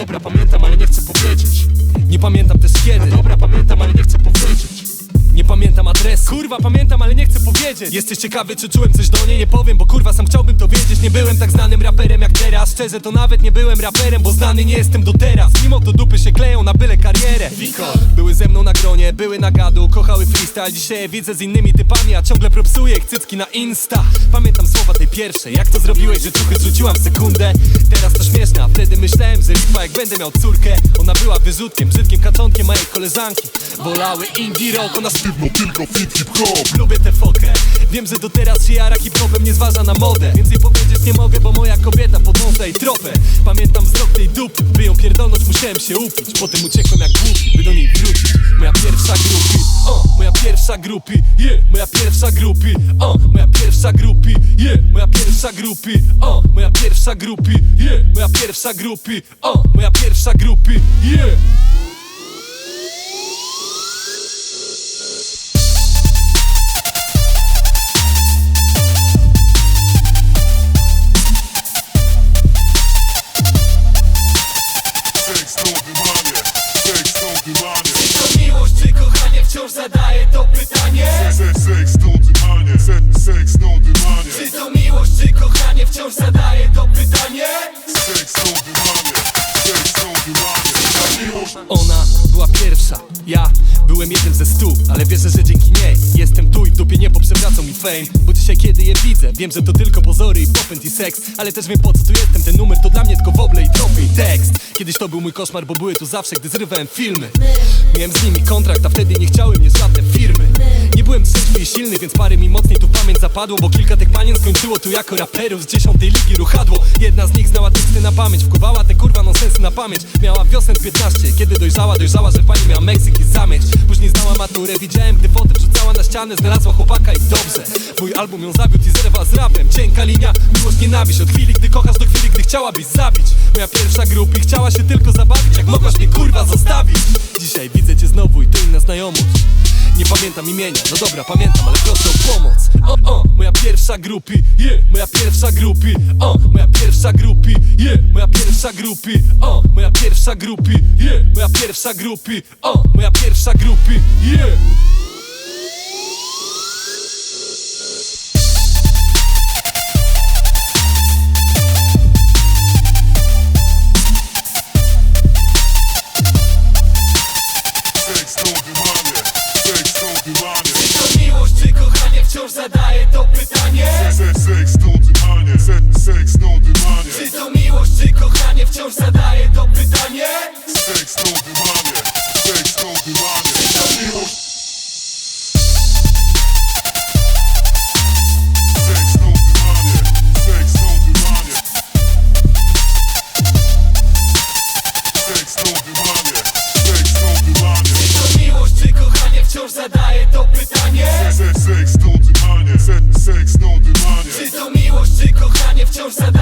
dobra, pamiętam, ale nie chcę powiedzieć. Nie pamiętam też kiedy. Dobra, pamiętam, ale nie chcę powiedzieć. Nie pamiętam adresu. Kurwa pamiętam, ale nie chcę powiedzieć. Jesteś ciekawy czy czułem coś do niej? Nie powiem, bo kurwa sam chciałbym to wiedzieć. Nie byłem tak znanym raperem jak teraz. Szczerze to nawet nie byłem raperem, bo znany nie jestem do teraz. Mimo to dupy się kleją na byle karierę. Wikor. Były ze mną na gronie, były na gadu Kochały freestyle, dzisiaj widzę z innymi typami A ciągle propsuję ich cycki na insta. Pamiętam słowa tej pierwszej. Jak to zrobiłeś, że truchy zrzuciłam w sekundę? Teraz to śmieszne, a wtedy myślałem, że lipa jak będę miał córkę Ona była wyrzutkiem, brzydkim kaczątkiem mojej koleżanki Wolały indie rock, ona Sztywno tylko fit hip-hop Lubię tę fokę Wiem, że do teraz się jara hip-hopem nie zważa na modę. Więcej powiedzieć nie mogę, bo moja kobieta podąża jej tropę. Pamiętam wzrok tej dupy By ją pierdolnąć musiałem się upić. Potem uciekłem jak głupi, by do niej wrócić. Moja pierwsza grupi, o, pierwsza grupi Yeah, moja pierwsza grupi, o, moja pierwsza grupi Yeah, moja pierwsza grupi, o, moja pierwsza grupi Yeah, moja pierwsza grupi, o, moja pierwsza grupi Yeah Seks to Seks miłość czy kochanie wciąż zadaję ja byłem jednym ze stu Ale wierzę, że dzięki niej jestem tu i w dupie nie poprzewracą mi fame. Bo dzisiaj kiedy je widzę, wiem, że to tylko pozory i popęd i seks. Ale też wiem po co tu jestem, ten numer to dla mnie tylko woble i tropy i tekst. Kiedyś to był mój koszmar, bo były tu zawsze, gdy zrywałem filmy. Miałem z nimi kontrakt, a wtedy nie chciały mnie żadne firmy. Nie byłem trzeźwy i silny, więc parę mi mocniej tu pamięć zapadło Bo kilka tych panien skończyło tu jako raperów z dziesiątej ligi ruchadło. Jedna z nich znała teksty na pamięć, wkuwała te kurwa nonsensy na pamięć. Miała wiosen 15, kiedy dojrzała, dojrzała, że pani miała Meksyk i zamęć Później znała maturę, widziałem gdy fotę wrzucała na ścianę Znalazła chłopaka i dobrze. Mój album ją zawiódł i zerwał z rapem. Cienka linia, miłość, nienawiść. Od chwili, gdy kochasz do chwili, gdy chciałabyś zabić. Moja pierwsza grupa i chciała się tylko zabawić. Jak mogłaś mnie kurwa zostawić? Dzisiaj widzę cię znowu i to inna znajomość. Nie pamiętam imienia, no dobra, pamiętam, ale proszę o pomoc. O, o, pierwsza grupi, yeah, moja pierwsza grupi O, moja pierwsza grupi, yeah, moja pierwsza grupi O, moja pierwsza grupi, yeah, moja pierwsza grupi O, moja pierwsza grupi, yeah Seks to dymanie Seks to dymanie To miłość czy kochanie wciąż zadaję to pytanie Seks, to dymanie Seks, to dymanie Czy to miłość czy kochanie wciąż zadaję